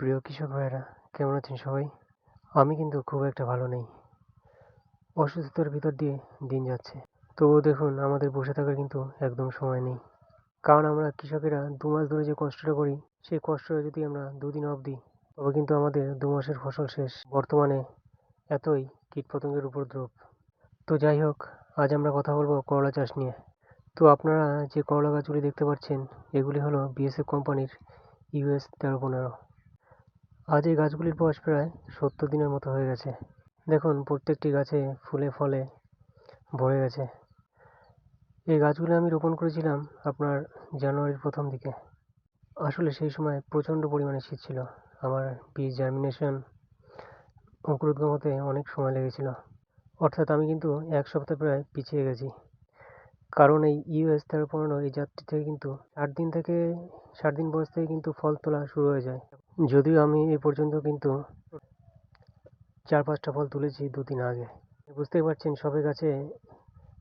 প্রিয় কৃষক ভাইয়েরা, কেমন আছেন সবাই? আমি কিন্তু খুব একটা ভালো নেই। অসুস্থতার ভিতর দিয়ে দিন যাচ্ছে। তবুও দেখুন, আমাদের বসে থাকার কিন্তু একদম সময় নেই। কারণ আমরা কৃষকেরা দু মাস ধরে যে কষ্টটা করি, সেই কষ্টটা যদি আমরা দুদিন অবধি, তবে কিন্তু আমাদের দু মাসের ফসল শেষ। বর্তমানে এতই কীটপতঙ্গের উপদ্রব। তো যাই হোক, আজ আমরা কথা বলব করলা চাষ নিয়ে। তো আপনারা যে করলা গাছগুলি দেখতে পাচ্ছেন, এগুলি হলো বিএসএফ কোম্পানির ইউএস তেরো পনেরো। আজ এই গাছগুলির বয়স প্রায় সত্তর দিনের মতো হয়ে গেছে। দেখুন, প্রত্যেকটি গাছে ফুলে ফলে ভরে গেছে। এই গাছগুলো আমি রোপণ করেছিলাম আপনার জানুয়ারির প্রথম দিকে। আসলে সেই সময় প্রচণ্ড পরিমাণে শীত ছিল। আমার বীজ জার্মিনেশন অঙ্কুরোদ্গম হতে অনেক সময় লেগেছিল। অর্থাৎ আমি কিন্তু এক সপ্তাহ প্রায় পিছিয়ে গেছি। কারণ এই ইউএস তেরো পনেরো এই জাতটি থেকে কিন্তু ষাট দিন থেকে ষাট দিন বয়স থেকে কিন্তু ফল তোলা শুরু হয়ে যায়। যদিও আমি এই পর্যন্ত কিন্তু চার পাঁচটা ফল তুলেছি দুদিন আগে। বুঝতেই পারছেন, সবে গাছে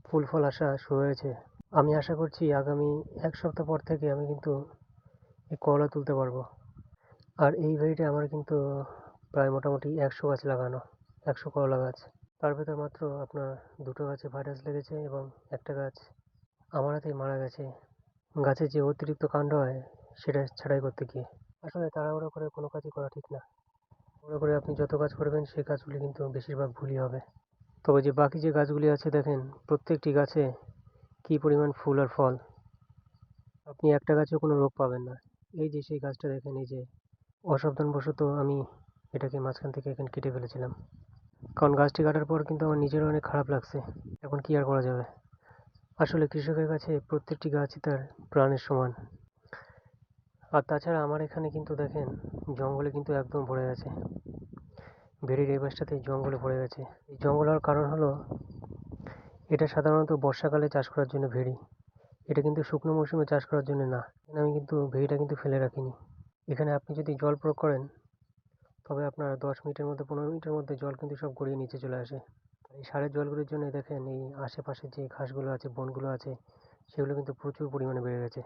ফুল ফল আসা শুরু হয়েছে। আমি আশা করছি আগামী এক সপ্তাহ পর থেকে আমি কিন্তু এই করলা তুলতে পারব। আর এই বাড়িটা আমার কিন্তু প্রায় মোটামুটি একশো গাছ লাগানো, একশো করলা গাছ। তার ভেতর মাত্র আপনার দুটো গাছে ভাইরাস লেগেছে এবং একটা গাছ আমার হাতেই মারা গেছে। গাছে যে অতিরিক্ত কাণ্ড হয়, সেটা ছাঁটাই করতে গিয়ে। আসলে তাড়াহুড়ো করে কোনো কাজই করা ঠিক না। তাড়াহুড়ো করে আপনি যত কাজ করবেন, সেই কাজগুলি কিন্তু বেশিরভাগ ভুলই হবে। তবে যে বাকি যে গাছগুলি আছে দেখেন, প্রত্যেকটি গাছে কী পরিমাণ ফুল আর ফল। আপনি একটা গাছেও কোনো রোগ পাবেন না। এই যে সেই গাছটা দেখেন, এই যে অসাবধানবশত আমি এটাকে মাঝখান থেকে এখানে কেটে ফেলেছিলাম। কারণ গাছটি কাটার পর কিন্তু আমার নিজেরও অনেক খারাপ লাগছে। এখন কী আর করা যাবে? আসলে কৃষকের কাছে প্রত্যেকটি গাছই তার প্রাণের সমান। আর তাছাড়া আমার এখানে কিন্তু দেখেন, জঙ্গলে কিন্তু একদম ভরে গেছে। ভেড়ির এই পাশটাতে জঙ্গলে ভরে গেছে। এই জঙ্গল হওয়ার কারণ হলো, এটা সাধারণত বর্ষাকালে চাষ করার জন্য ভেড়ি। এটা কিন্তু শুকনো মৌসুমে চাষ করার জন্য না। এখানে আমি কিন্তু ভেড়িটা কিন্তু ফেলে রাখিনি। এখানে আপনি যদি জল প্রয়োগ করেন, তবে আপনার দশ মিনিটের মধ্যে, পনেরো মিনিটের মধ্যে জল কিন্তু সব গড়িয়ে নিচে চলে আসে। এই সারের জলগুলির জন্য দেখেন, এই আশেপাশে যে ঘাসগুলো আছে, বনগুলো আছে, সেগুলো কিন্তু প্রচুর পরিমাণে বেড়ে গেছে।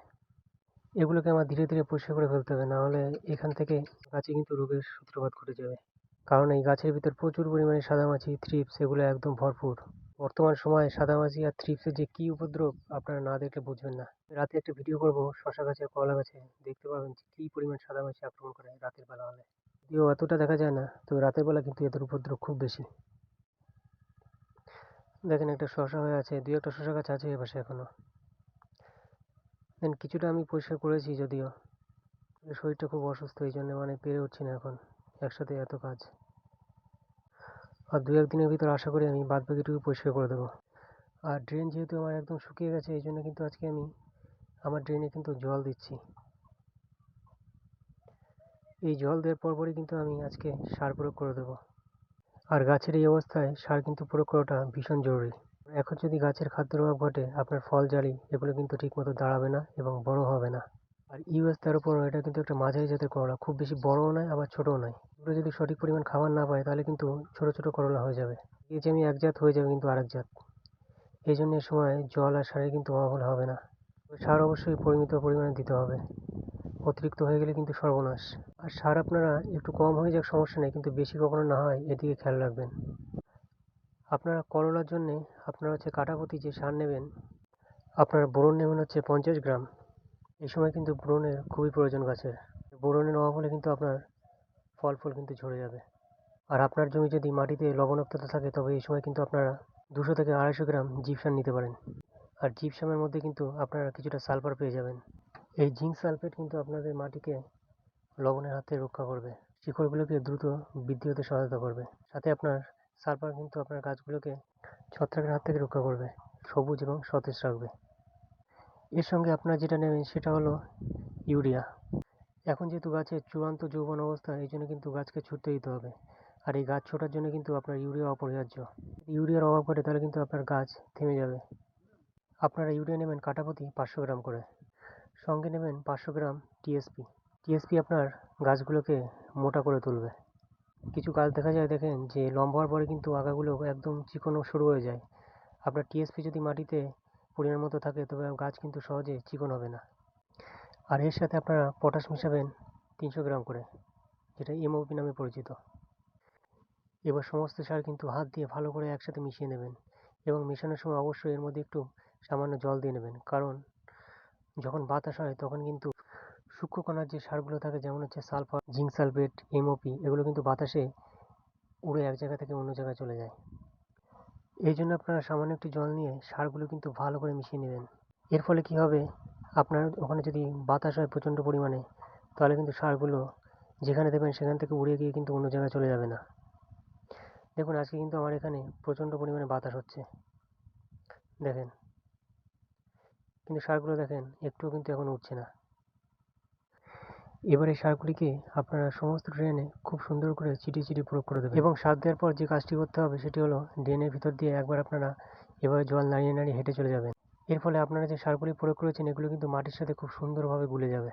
এগুলোকে আমার ধীরে ধীরে পরিষ্কার করে ফেলতে হবে। নাহলে এখান থেকে গাছে কিন্তু রোগের সূত্রপাত ঘটে যাবে। কারণ এই গাছের ভিতর প্রচুর পরিমাণে সাদামাছি থ্রিপস এগুলো একদম ভরপুর। বর্তমান সময়ে সাদামাছি আর থ্রিপসের যে কী উপদ্রব, আপনারা না দেখলে বুঝবেন না। রাতে একটা ভিডিও করব, শশা গাছে, কলা গাছে। দেখতে পাবেন যে কী পরিমাণ সাদামাছি আক্রমণ করে রাতের বেলা হলে। যদিও এতটা দেখা যায় না তো রাতের বেলা কিন্তু এদের উপদ্রব খুব বেশি। দেখেন একটা শশা হয়ে আছে, দুই একটা শশা গাছ আছে এপাশে এখনও। দেন কিছুটা আমি পরিষ্কার করেছি যদিও। শরীরটা খুব অসুস্থ, এই জন্য মানে পেরে উঠছি না এখন, একসাথে এত কাজ। আর দু একদিনের ভিতর আশা করি আমি বাদ বাকিটুকু পরিষ্কার করে দেবো। আর ড্রেন যেহেতু আমার একদম শুকিয়ে গেছে, এই জন্য কিন্তু আজকে আমি আমার ড্রেনে কিন্তু জল দিচ্ছি। এই জল দেওয়ার পরপরই কিন্তু আমি আজকে সার প্রয়োগ করে দেবো। আর গাছের এই অবস্থায় সার কিন্তু প্রয়োগ করাটা ভীষণ জরুরি। এখন যদি গাছের খাদ্যের অভাব ঘটে, আপনার ফল, জালি, এগুলো কিন্তু ঠিকমতো দাঁড়াবে না এবং বড় হবে না। আর ইউএস তেরো পনেরো এটা কিন্তু একটা মাঝারি জাতের করলা, খুব বেশি বড়ও নয়, আবার ছোটও নয়। এগুলো যদি সঠিক পরিমাণ খাবার না পায়, তাহলে কিন্তু ছোট ছোট করলা হয়ে যাবে। এই আমি এক জাত হয়ে যাবে কিন্তু আরেক জাত। এই জন্য সময় জল আর সারের কিন্তু অভাব হবে না। সার অবশ্যই পরিমিত পরিমাণে দিতে হবে। অতিরিক্ত হয়ে গেলে কিন্তু সর্বনাশ। আর সার আপনারা একটু কম হয়ে যাক, সমস্যা নেই, কিন্তু বেশি কখনো না হয়, এদিকে খেয়াল রাখবেন। আপনারা করলার জন্যে আপনারা হচ্ছে কাটাপতি যে সার নেবেন, আপনার বোরন নেবেন হচ্ছে পঞ্চাশ গ্রাম। এই সময় কিন্তু বোরনের খুবই প্রয়োজন গাছের বোরনের অভাব হলে কিন্তু আপনার ফল ফুল কিন্তু ঝরে যাবে। আর আপনার জমি যদি মাটিতে লবণাক্ততা থাকে, তবে এই সময় কিন্তু আপনারা দুশো থেকে আড়াইশো গ্রাম জিপসাম নিতে পারেন। আর জিপসামের মধ্যে কিন্তু আপনারা কিছুটা সালফার পেয়ে যাবেন। এই জিঙ্ক সালফেট কিন্তু আপনাদের মাটিকে লবণের হাত রক্ষা করবে। শিকড়গুলোকে দ্রুত বৃদ্ধি হতে সহায়তা করবে। সাথে আপনার সালফার কিন্তু আপনার গাছগুলোকে ছত্রাকের হাত থেকে রক্ষা করবে, সবুজ এবং সতেজ রাখবে। এর সঙ্গে আপনারা যেটা নেবেন সেটা হলো ইউরিয়া। এখন যেহেতু গাছের চূড়ান্ত যৌবন অবস্থা, এই জন্য কিন্তু গাছকে ছুটতে দিতে হবে। আর এই গাছ ছোটার জন্য কিন্তু আপনার ইউরিয়া অপরিহার্য। ইউরিয়ার অভাব ঘটে, তাহলে কিন্তু আপনার গাছ থেমে যাবে। আপনারা ইউরিয়া নেবেন কাটাপতি পাঁচশো গ্রাম করে। সঙ্গে নেবেন পাঁচশো গ্রাম টিএসপি। টিএসপি আপনার গাছগুলোকে মোটা করে তুলবে। কিছু গাছ দেখা যায় দেখেন যে লম্বা হওয়ার পরে কিন্তু আগাগুলো একদম চিকনো শুরু হয়ে যায়। আপনার টিএসপি যদি মাটিতে পরিমাণ মতো থাকে তবে গাছ কিন্তু সহজে চিকন হবে না। আর এর সাথে আপনারা পটাশ মিশাবেন তিনশো গ্রাম করে, যেটা এমওপি নামে পরিচিত। এবার সমস্ত সার কিন্তু হাত দিয়ে ভালো করে একসাথে মিশিয়ে নেবেন এবং মেশানোর সময় অবশ্যই এর মধ্যে একটু সামান্য জল দিয়ে নেবেন। কারণ যখন বাতাস হয় তখন কিন্তু সূক্ষ্ম কণার যে সারগুলো থাকে, যেমন হচ্ছে সালফার, জিঙ্ক সালফেট, এমওপি, এগুলো কিন্তু বাতাসে উড়ে এক জায়গা থেকে অন্য জায়গায় চলে যায়। এই জন্য আপনারা সামান্য একটু জল নিয়ে সারগুলো কিন্তু ভালো করে মিশিয়ে নেবেন। এর ফলে কি হবে? আপনার ওখানে যদি বাতাস হয় প্রচণ্ড পরিমাণে, তাহলে কিন্তু সারগুলো যেখানে দেবেন সেখান থেকে উড়ে গিয়ে কিন্তু অন্য জায়গায় চলে যাবে না। দেখুন, আজকে কিন্তু আমার এখানে প্রচণ্ড পরিমাণে বাতাস হচ্ছে। দেখেন, কিন্তু সারগুলো দেখেন, একটুও কিন্তু এখন উঠছে না। এবার এই সারগুলিকে আপনারা সমস্ত ড্রেনে খুব সুন্দর করে চিটি চিটি প্রয়োগ করে দেবেন। এবং সার দেওয়ার পর যে কাজটি করতে হবে সেটি হলো ড্রেনের ভিতর দিয়ে একবার আপনারা এভাবে জল নাড়িয়ে নাড়িয়ে হেঁটে চলে যাবেন। এর ফলে আপনারা যে সারগুলি প্রয়োগ করেছেন এগুলো কিন্তু মাটির সাথে খুব সুন্দরভাবে গুলে যাবে।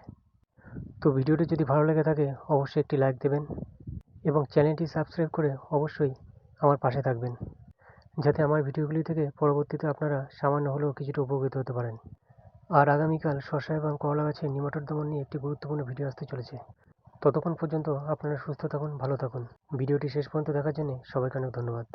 তো ভিডিওটি যদি ভালো লেগে থাকে অবশ্যই একটি লাইক দেবেন এবং চ্যানেলটি সাবস্ক্রাইব করে অবশ্যই আমার পাশে থাকবেন। যাতে আমার ভিডিওগুলি থেকে পরবর্তীতে আপনারা সামান্য হলেও কিছুটা উপকৃত হতে পারেন। আর আগামীকাল শসা এবং করলা গাছের নিমাটোর দমন নিয়ে একটি গুরুত্বপূর্ণ ভিডিও আসতে চলেছে। ততক্ষণ পর্যন্ত আপনারা সুস্থ থাকুন, ভালো থাকুন। ভিডিওটি শেষ পর্যন্ত দেখার জন্য সবাইকে অনেক ধন্যবাদ।